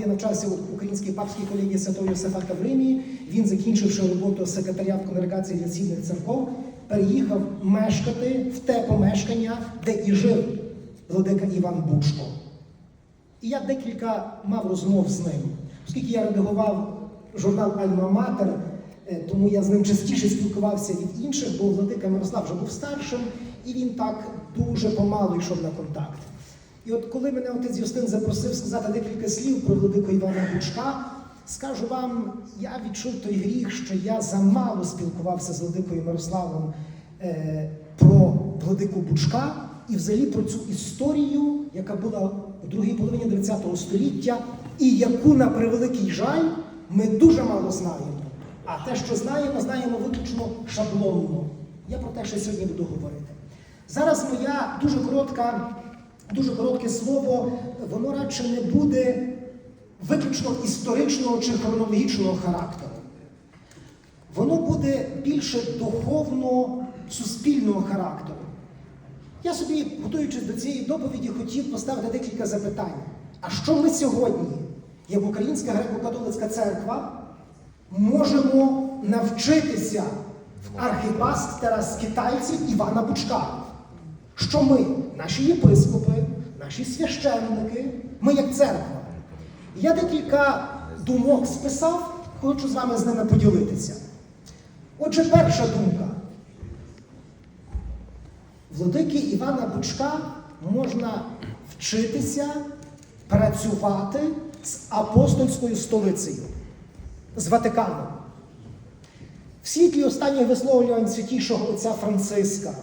я навчався в українській папській колегії Святого Йосифата в Римі, він, закінчивши роботу секретаря в конгрегації для цінних церков, переїхав мешкати в те помешкання, де і жив владика Іван Бучко. І я декілька мав розмов з ним, оскільки я редагував журнал Альма Матер, е, тому я з ним частіше спілкувався від інших, бо Владика Мирослав вже був старшим, і він так дуже помалу йшов на контакт. І от коли мене отець Юстин запросив сказати декілька слів про владику Івана Бучка, скажу вам, я відчув той гріх, що я замало спілкувався з владикою Мирославом е, про владику Бучка і взагалі про цю історію, яка була у другій половині ХХ століття, і яку, на превеликий жаль, ми дуже мало знаємо. А те, що знаємо, знаємо виключно шаблонно. Я про те, що сьогодні буду говорити. Зараз моя дуже коротка, дуже коротке слово, воно радше не буде виключно історичного чи хронологічного характеру. Воно буде більше духовно-суспільного характеру. Я собі, готуючись до цієї доповіді, хотів поставити декілька запитань. А що ми сьогодні, як Українська греко-католицька церква, можемо навчитися в архіпастера з китайців Івана Бучка? Що ми, наші єпископи, наші священники, ми як церква. Я декілька думок списав, хочу з вами з ними поділитися. Отже, перша думка. Владики Івана Бучка можна вчитися працювати з апостольською столицею, з Ватиканом. В світлі останніх висловлювань святішого отця Франциска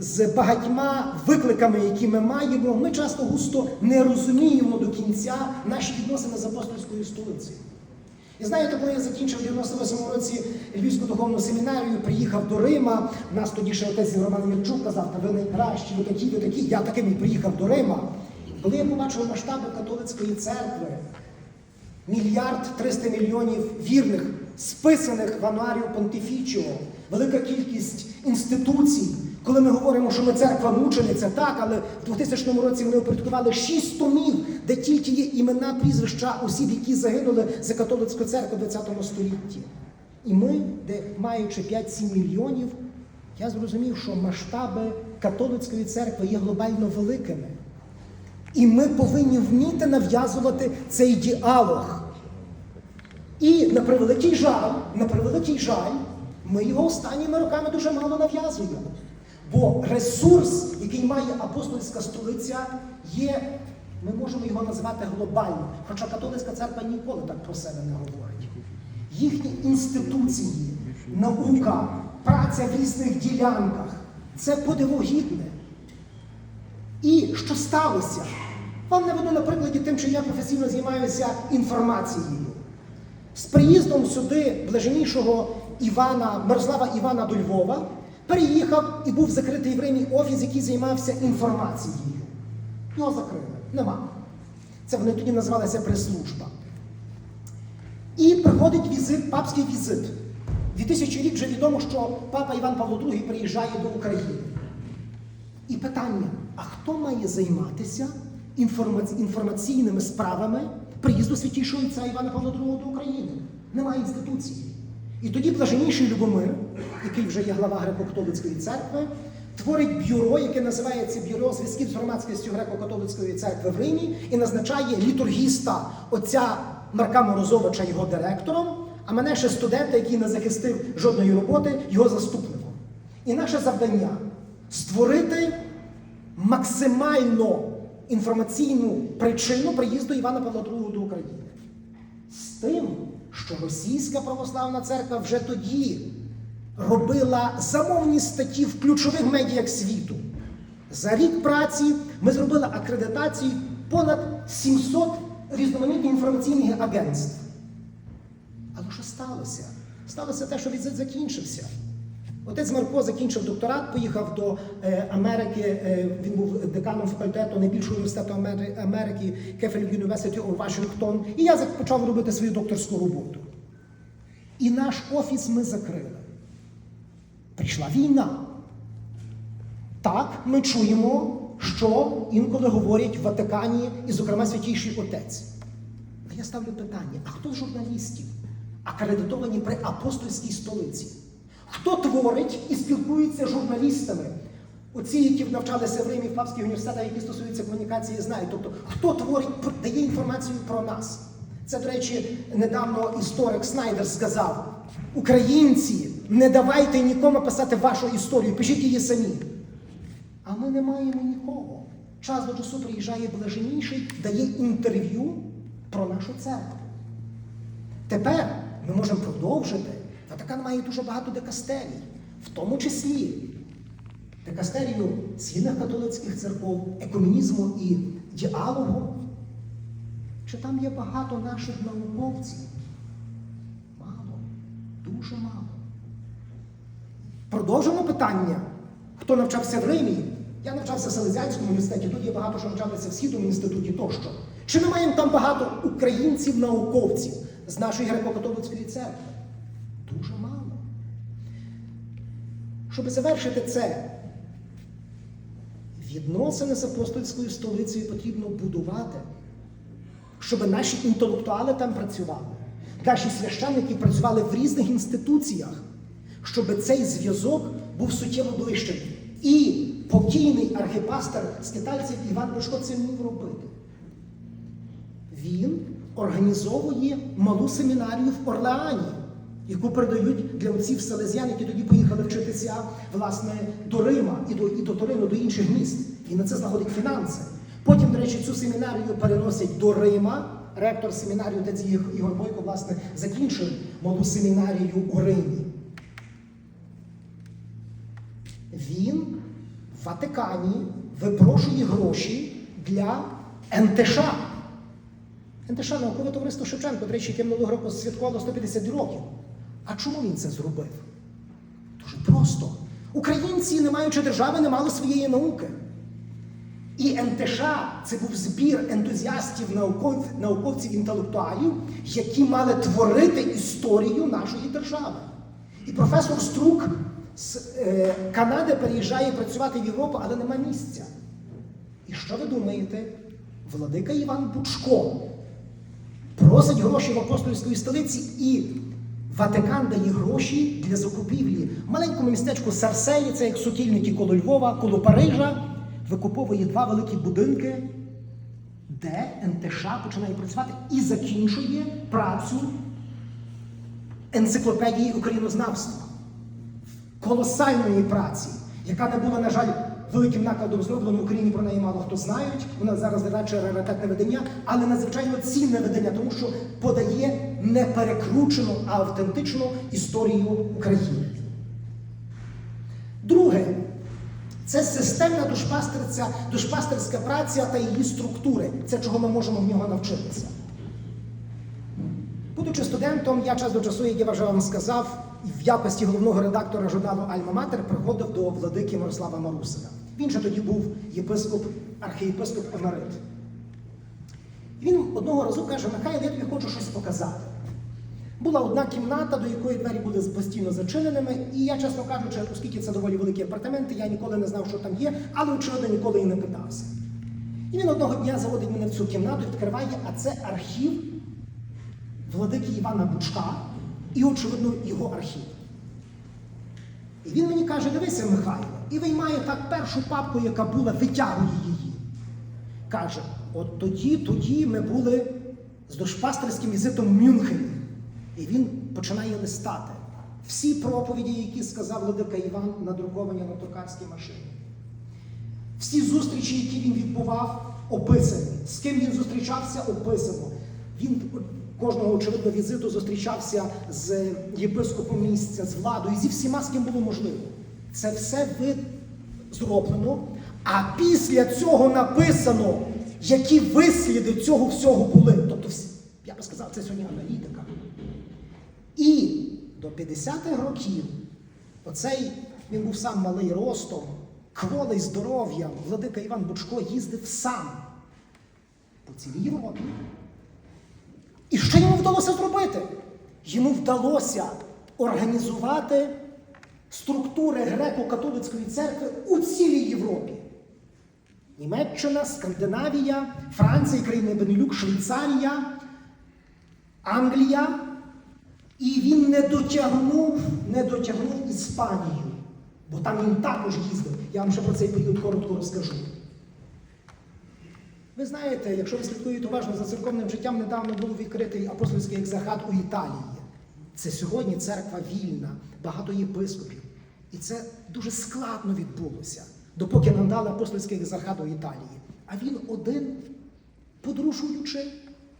з багатьма викликами, які ми маємо, ми часто густо не розуміємо до кінця наші відносини з апостольською столицею. І знаєте, коли я закінчив в 98-му році Львівську духовну семінарію, приїхав до Рима, нас тоді ще отець Роман Мірчук казав, та ви найкращі, ви такі, ви такі. Я таким і приїхав до Рима. Коли я побачив масштаби католицької церкви, мільярд 300 мільйонів вірних, списаних в ануарію Понтифічіо, велика кількість інституцій. Коли ми говоримо, що ми церква мучениця, так, але в 2000 році вони опрацювали шість томів, де тільки є імена, прізвища осіб, які загинули за католицьку церкву в 20 столітті. І ми, де маючи 5-7 мільйонів, я зрозумів, що масштаби католицької церкви є глобально великими. І ми повинні вміти нав'язувати цей діалог. І на превеликий жаль, на превеликий жаль, ми його останніми роками дуже мало нав'язуємо. Бо ресурс, який має апостольська столиця, є, ми можемо його називати глобальним. Хоча католицька церква ніколи так про себе не говорить. Їхні інституції, наука, праця в різних ділянках це подивогідне. І що сталося? Вам наведу на прикладі тим, що я професійно займаюся інформацією. З приїздом сюди блаженнішого Івана, Мирослава Івана до Львова, переїхав і був закритий в Римі офіс, який займався інформацією. Його закрили. Нема. Це вони тоді називалися прес-служба. І приходить візит, папський візит. 2000 рік вже відомо, що папа Іван Павло II приїжджає до України. І питання: а хто має займатися інформаційними справами приїзду святішого отця Івана Павла II до України? Немає інституції. І тоді блаженніший Любомир, який вже є глава греко-католицької церкви, творить бюро, яке називається Бюро зв'язків з громадськістю греко-католицької церкви в Римі, і назначає літургіста отця Марка Морозовича його директором, а мене ще студента, який не захистив жодної роботи, його заступником. І наше завдання створити максимально інформаційну причину приїзду Івана Павла II до України. З тим, що Російська православна церква вже тоді робила замовні статті в ключових медіях світу. За рік праці ми зробили акредитацію понад 700 різноманітних інформаційних агентств. Але що сталося? Сталося те, що візит закінчився. Отець Марко закінчив докторат, поїхав до е, Америки. Е, він був деканом факультету найбільшого університету Америки Кефель University of Washington. І я почав робити свою докторську роботу. І наш офіс ми закрили. Прийшла війна. Так, ми чуємо, що інколи говорять в Ватикані, і, зокрема, святійший отець. я ставлю питання: а хто з журналістів акредитовані при апостольській столиці? Хто творить і спілкується з журналістами? Оці, які навчалися в Римі в папських університетах, які стосуються комунікації, знають. Тобто, хто творить, дає інформацію про нас. Це, до речі, недавно історик Снайдер сказав: українці, не давайте нікому писати вашу історію, пишіть її самі. А ми не маємо нікого. Час до часу приїжджає блаженніший, дає інтерв'ю про нашу церкву. Тепер ми можемо продовжити. Ватикан має дуже багато декастерій, в тому числі декастерію східних католицьких церков, екумінізму і діалогу. Чи там є багато наших науковців? Мало, дуже мало. Продовжимо питання. Хто навчався в Римі? Я навчався в Селезянському університеті, тут є багато, що навчалися в Східному інституті тощо. Чи ми маємо там багато українців-науковців з нашої греко-католицької церкви? Дуже мало. Щоб завершити це, відносини з апостольською столицею потрібно будувати, щоб наші інтелектуали там працювали, наші священники працювали в різних інституціях, щоб цей зв'язок був суттєво ближчим. І покійний архіпастер скитальців Іван Бушко це вмів робити. Він організовує малу семінарію в Орлеані, яку передають для отців селезян, які тоді поїхали вчитися власне до Рима і до, і до Торину, до інших міст. Він на це знаходить фінанси. Потім, до речі, цю семінарію переносять до Рима. Ректор семінарії отець Ігор Бойко, власне, закінчив малу семінарію у Римі. Він в Ватикані випрошує гроші для НТШ. НТШ наукове товариство Шевченко, до речі, яке минулого року святкувало 150 років. А чому він це зробив? Дуже просто. Українці, не маючи держави, не мали своєї науки. І НТШ це був збір ентузіастів, науков, науковців, інтелектуалів, які мали творити історію нашої держави. І професор Струк з е, Канади переїжджає працювати в Європу, але нема місця. І що ви думаєте? Владика Іван Бучко просить гроші в апостольської столиці, і Ватикан дає гроші для закупівлі. В маленькому містечку Сарселі, це як сутільники коло Львова, коло Парижа, викуповує два великі будинки, де НТШ починає працювати і закінчує працю енциклопедії українознавства. Колосальної праці, яка не була, на жаль, великим накладом зроблена в Україні про неї мало хто знають. Вона зараз радше раритетне видання, але надзвичайно цінне видання, тому що подає не перекручену, а автентичну історію України. Друге, це системна душпастерця, душпастерська праця та її структури. Це чого ми можемо в нього навчитися. Будучи студентом, я час до часу, як я вже вам сказав, в якості головного редактора журналу Альма-Матер приходив до владики Мирослава Марусина. Він же тоді був єпископ, архієпископ Емерит. Він одного разу каже: Михайло, я тобі хочу щось показати. Була одна кімната, до якої двері були постійно зачиненими, і я, чесно кажучи, оскільки це доволі великі апартаменти, я ніколи не знав, що там є, але очевидно ніколи і не питався. І він одного дня заводить мене в цю кімнату, і відкриває, а це архів владики Івана Бучка і, очевидно, його архів. І він мені каже: дивися, Михайло, і виймає так першу папку, яка була, витягує її. Каже: от тоді, тоді ми були з душпастерським візитом в Мюнхені. І він починає листати. Всі проповіді, які сказав Владика Іван, надруковані на друкарській машині. Всі зустрічі, які він відбував, описані. З ким він зустрічався, описано. Він кожного очевидно візиту зустрічався з єпископом місця, з владою, зі всіма, з ким було можливо. Це все зроблено. А після цього написано, які висліди цього всього були. Тобто, я би сказав, це сьогодні аналітика. І до 50-х років оцей він був сам малий ростом, кволий здоров'ям, владика Іван Бучко їздив сам по цілій Європі. І що йому вдалося зробити? Йому вдалося організувати структури греко-католицької церкви у цілій Європі. Німеччина, Скандинавія, Франція, країни Бенелюк, Швейцарія, Англія, і він не дотягнув, не дотягнув Іспанію, бо там він також їздив. Я вам ще про цей період коротко розкажу. Ви знаєте, якщо ви слідкуєте уважно за церковним життям, недавно був відкритий апостольський екзархат у Італії. Це сьогодні церква вільна, багато єпископів. І це дуже складно відбулося, допоки нам дали апостольський екзархат у Італії. А він один, подружуючи,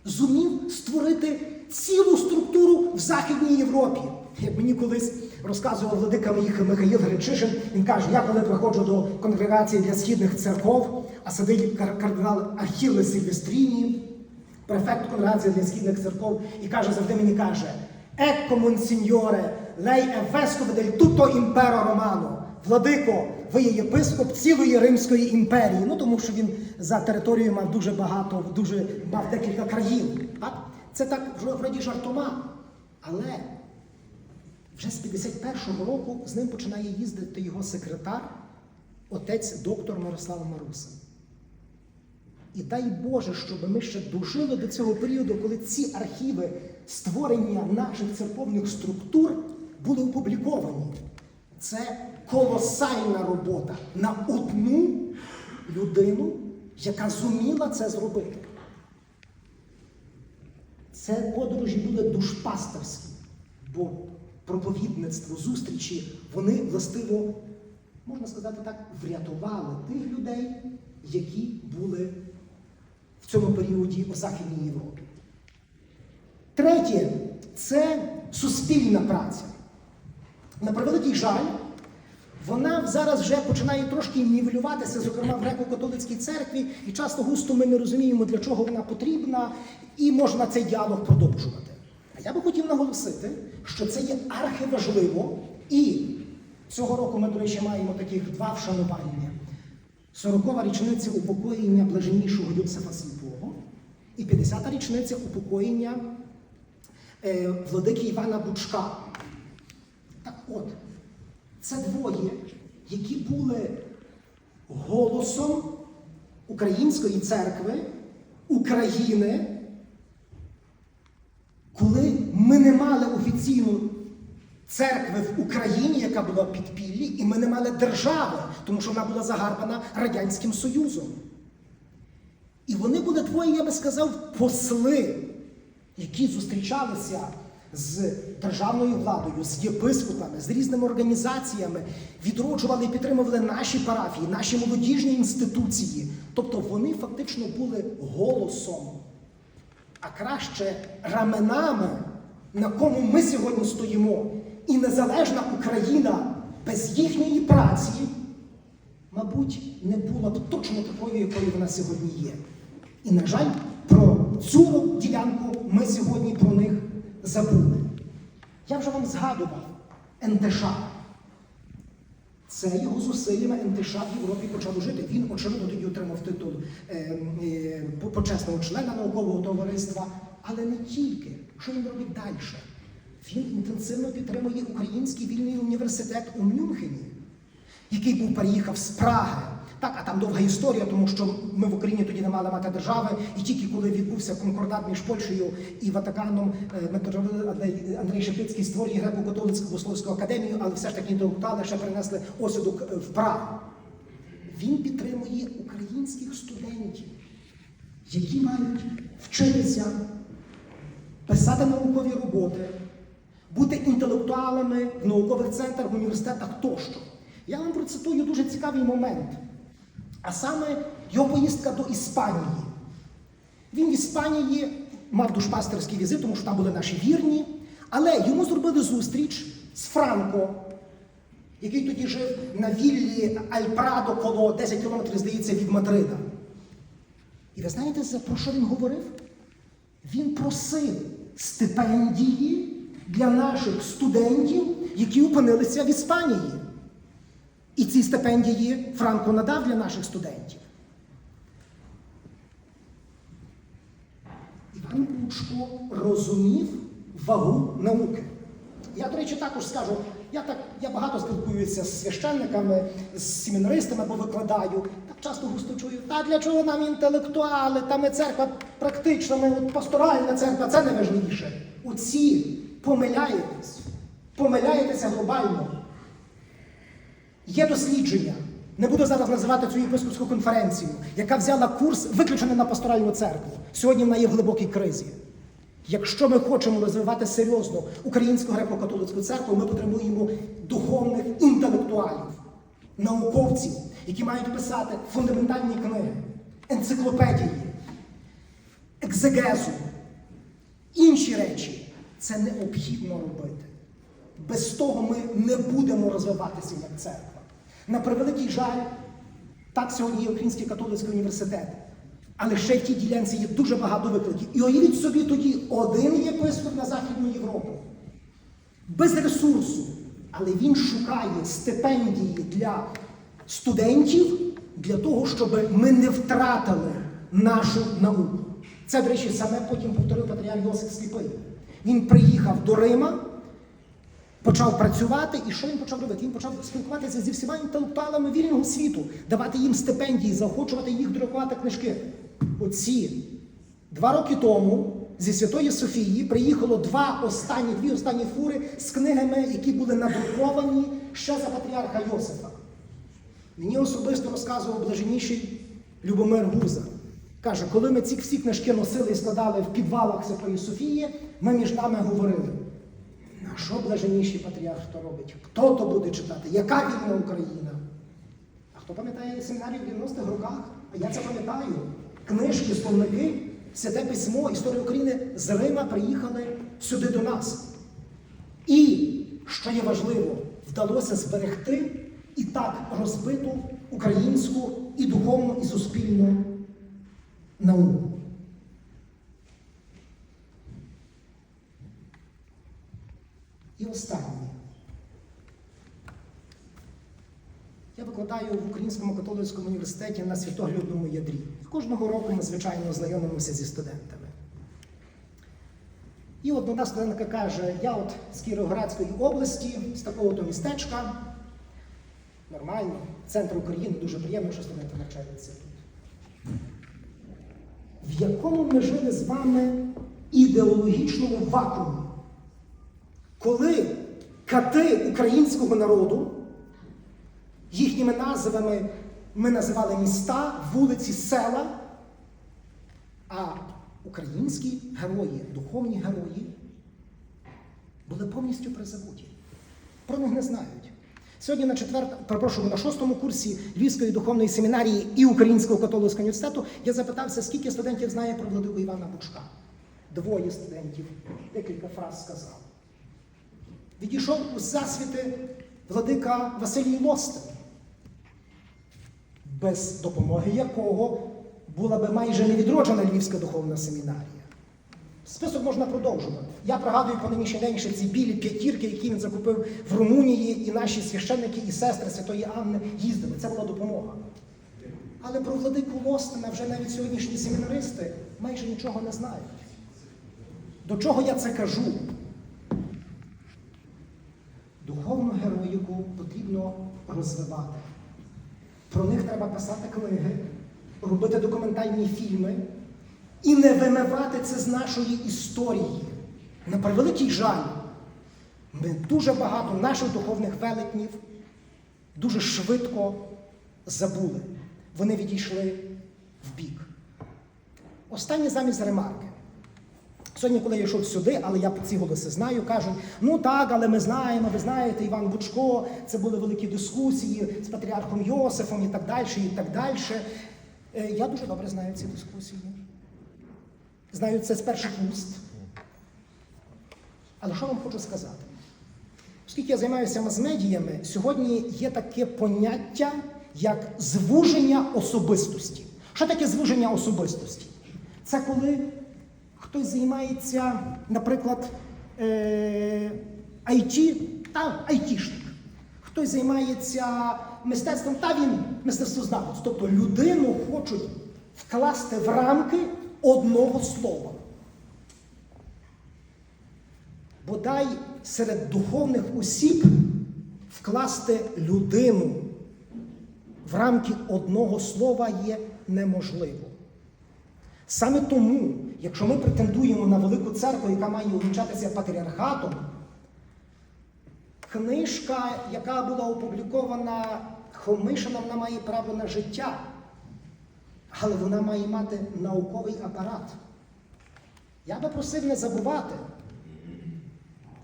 зумів створити цілу структуру в Західній Європі. Як мені колись розказував владика моїх Михаїл Гречишин, він каже, я коли приходжу до конгрегації для східних церков, а сидить кардинал Ахілле Сильвестріні, префект конгрегації для східних церков, і каже, завжди мені каже: Екко, монсіньоре, лей е дель туто імперо романо. Владико, ви є єпископ цілої Римської імперії. Ну тому що він за територією мав дуже багато, дуже мав декілька країн. Так? Це так вро- вроді жартома. Але вже з 51-го року з ним починає їздити його секретар, отець доктор Мирослав Марусин. І дай Боже, щоб ми ще дожили до цього періоду, коли ці архіви створення наших церковних структур були опубліковані. Це колосальна робота на одну людину, яка зуміла це зробити. Це подорожі були душпастерські, бо проповідництво, зустрічі, вони властиво, можна сказати так, врятували тих людей, які були в цьому періоді у Західній Європі. Третє це суспільна праця. На превеликий жаль, вона зараз вже починає трошки нівелюватися, зокрема в греко-католицькій церкві, і часто густо ми не розуміємо, для чого вона потрібна, і можна цей діалог продовжувати. А я би хотів наголосити, що це є архиважливо, і цього року ми, до речі, маємо таких два вшанування. 40-та річниця упокоєння блаженнішого Йосифа Сліпого і 50-та річниця упокоєння е, владики Івана Бучка. Так от, це двоє, які були голосом Української церкви, України, коли ми не мали офіційну церкви в Україні, яка була підпіллі, і ми не мали держави, тому що вона була загарбана Радянським Союзом. І вони були двоє, я би сказав, посли, які зустрічалися з державною владою, з єпископами, з різними організаціями, відроджували і підтримували наші парафії, наші молодіжні інституції. Тобто вони фактично були голосом, а краще раменами, на кому ми сьогодні стоїмо. І незалежна Україна без їхньої праці, мабуть, не була б точно такою, якою вона сьогодні є. І, на жаль, про цю ділянку ми сьогодні про них забули. Я вже вам згадував НТШ. Це його зусиллями НТШ в Європі почало жити. Він, очевидно, тоді отримав титул е, е, почесного члена наукового товариства, але не тільки. Що він робить далі? Він інтенсивно підтримує Український вільний університет у Мюнхені, який був переїхав з Праги. Так, а там довга історія, тому що ми в Україні тоді не мали мати держави, і тільки коли відбувся конкордат між Польщею і Ватиканом, е, Андрій Шептицький створює греко-католицьку богословську академію, але все ж таки інтелектуали ще принесли осідок е, в Прагу. Він підтримує українських студентів, які мають вчитися, писати наукові роботи, бути інтелектуалами в наукових центрах, в університетах тощо. Я вам процитую дуже цікавий момент. А саме його поїздка до Іспанії. Він в Іспанії мав душпастерський візит, тому що там були наші вірні, але йому зробили зустріч з Франко, який тоді жив на віллі Альпрадо коло 10 кілометрів, здається, від Мадрида. І ви знаєте, про що він говорив? Він просив стипендії для наших студентів, які опинилися в Іспанії. І ці стипендії Франко надав для наших студентів. Іван Бучко розумів вагу науки. Я, до речі, також скажу, Я так я багато спілкуюся з священниками, з семінаристами або викладаю. Так часто густо чую, та для чого нам інтелектуали, та ми церква практична, ми пасторальна церква, це найважливіше. Оці помиляєтесь, помиляєтеся глобально. Є дослідження. Не буду зараз називати цю єпископську конференцію, яка взяла курс виключений на пасторальну церкву. Сьогодні вона є в глибокій кризі. Якщо ми хочемо розвивати серйозно українську греко-католицьку церкву, ми потребуємо духовних інтелектуалів, науковців, які мають писати фундаментальні книги, енциклопедії, екзегезу, інші речі. Це необхідно робити. Без того ми не будемо розвиватися як церква. На превеликий жаль, так сьогодні є Український католицький університет. Але ще в тій ділянці є дуже багато викликів. І уявіть собі тоді один єпископ на Західну Європу. Без ресурсу. Але він шукає стипендії для студентів для того, щоб ми не втратили нашу науку. Це, до речі, саме потім повторив патріарх Йосиф Сліпий. Він приїхав до Рима, почав працювати, і що він почав робити? Він почав спілкуватися зі всіма інтелектуалами вільного світу, давати їм стипендії, заохочувати їх друкувати книжки. Оці два роки тому зі Святої Софії приїхало два останні, дві останні фури з книгами, які були надруковані ще за патріарха Йосифа. Мені особисто розказував блаженніший Любомир Гуза. Каже, коли ми ці всі книжки носили і складали в підвалах Святої Софії, ми між нами говорили. На що блаженніший патріарх то робить? Хто то буде читати? Яка вільна Україна? А хто пам'ятає семінарію в 90-х роках? А я це пам'ятаю. Книжки, словники, святе письмо, історія України з Рима приїхали сюди до нас. І, що є важливо, вдалося зберегти і так розбиту українську і духовну, і суспільну науку. І останнє. Я викладаю в Українському католицькому університеті на святоглядному ядрі. Кожного року ми, звичайно, знайомимося зі студентами. І от одна студентка каже: я от з Кіровоградської області, з такого то містечка, нормально, центр України, дуже приємно, що студенти навчаються тут. В якому ми жили з вами ідеологічному вакуумі? Коли кати українського народу, їхніми назвами ми називали міста, вулиці, села, а українські герої, духовні герої були повністю призабуті. Про них не знають. Сьогодні на четвертому, перепрошую, на шостому курсі Львівської духовної семінарії і Українського католицького університету я запитався, скільки студентів знає про владику Івана Бучка. Двоє студентів, декілька фраз сказав відійшов у засвіти владика Василій Лостин, без допомоги якого була би майже невідроджена Львівська духовна семінарія. Список можна продовжувати. Я пригадую по нинішній день ці білі п'ятірки, які він закупив в Румунії, і наші священники і сестри Святої Анни їздили. Це була допомога. Але про владику Лостина вже навіть сьогоднішні семінаристи майже нічого не знають. До чого я це кажу? Духовну героїку потрібно розвивати. Про них треба писати книги, робити документальні фільми і не вимивати це з нашої історії. На превеликий жаль, ми дуже багато наших духовних велетнів дуже швидко забули. Вони відійшли в бік. Останнє замість ремарки. Сьогодні, коли я йшов сюди, але я ці голоси знаю, кажуть, ну так, але ми знаємо, ви знаєте, Іван Бучко, це були великі дискусії з патріархом Йосифом і так далі, і так далі. Е, Я дуже добре знаю ці дискусії. Знаю це з перших уст. Але що вам хочу сказати? Оскільки я займаюся мас-медіями, сьогодні є таке поняття, як звуження особистості. Що таке звуження особистості? Це коли хтось займається, наприклад, е, IT, та айтішник. Хтось займається мистецтвом, та він мистецтвознавець. Тобто людину хочуть вкласти в рамки одного слова. Бодай серед духовних осіб вкласти людину в рамки одного слова є неможливо. Саме тому, якщо ми претендуємо на велику церкву, яка має увінчатися патріархатом, книжка, яка була опублікована Хомишином, вона має право на життя, але вона має мати науковий апарат. Я би просив не забувати.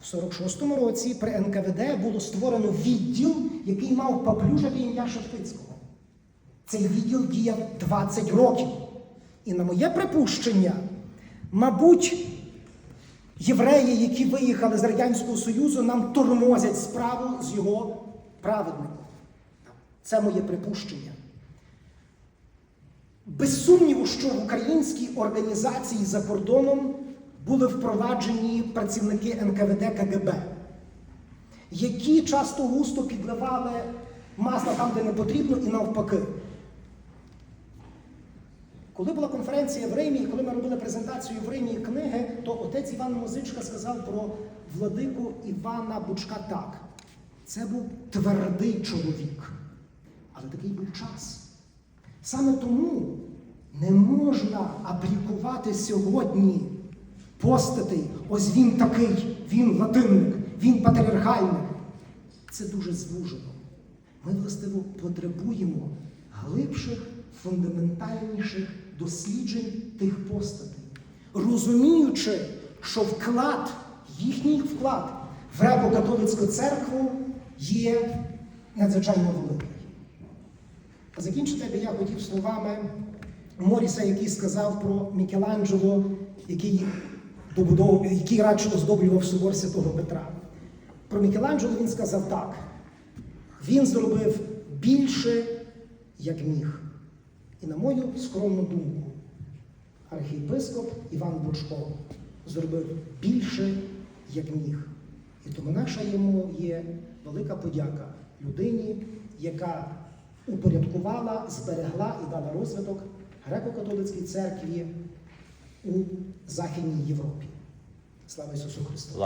В 46-му році при НКВД було створено відділ, який мав поплюжити ім'я Шептицького. Цей відділ діяв 20 років. І на моє припущення, мабуть, євреї, які виїхали з Радянського Союзу, нам тормозять справу з його праведником. Це моє припущення. Без сумніву, що в українській організації за кордоном були впроваджені працівники НКВД КГБ, які часто густо підливали масло там, де не потрібно, і навпаки. Коли була конференція в Римі, коли ми робили презентацію в Римі книги, то отець Іван Музичка сказав про владику Івана Бучка так. Це був твердий чоловік, але такий був час. Саме тому не можна аплікувати сьогодні постатей, ось він такий, він латинник, він патріархальник. Це дуже звужено. Ми, властиво, потребуємо глибших, фундаментальніших досліджень тих постатей, розуміючи, що вклад, їхній вклад в греко-католицьку церкву є надзвичайно великий. Закінчити би я хотів словами Моріса, який сказав про Мікеланджело, який добудовував, який радше оздоблював собор Святого Петра. Про Мікеланджело він сказав так: він зробив більше, як міг. І на мою скромну думку, архієпископ Іван Бучко зробив більше, як міг. І тому наша йому є велика подяка людині, яка упорядкувала, зберегла і дала розвиток греко-католицькій церкві у Західній Європі. Слава Ісусу Христу!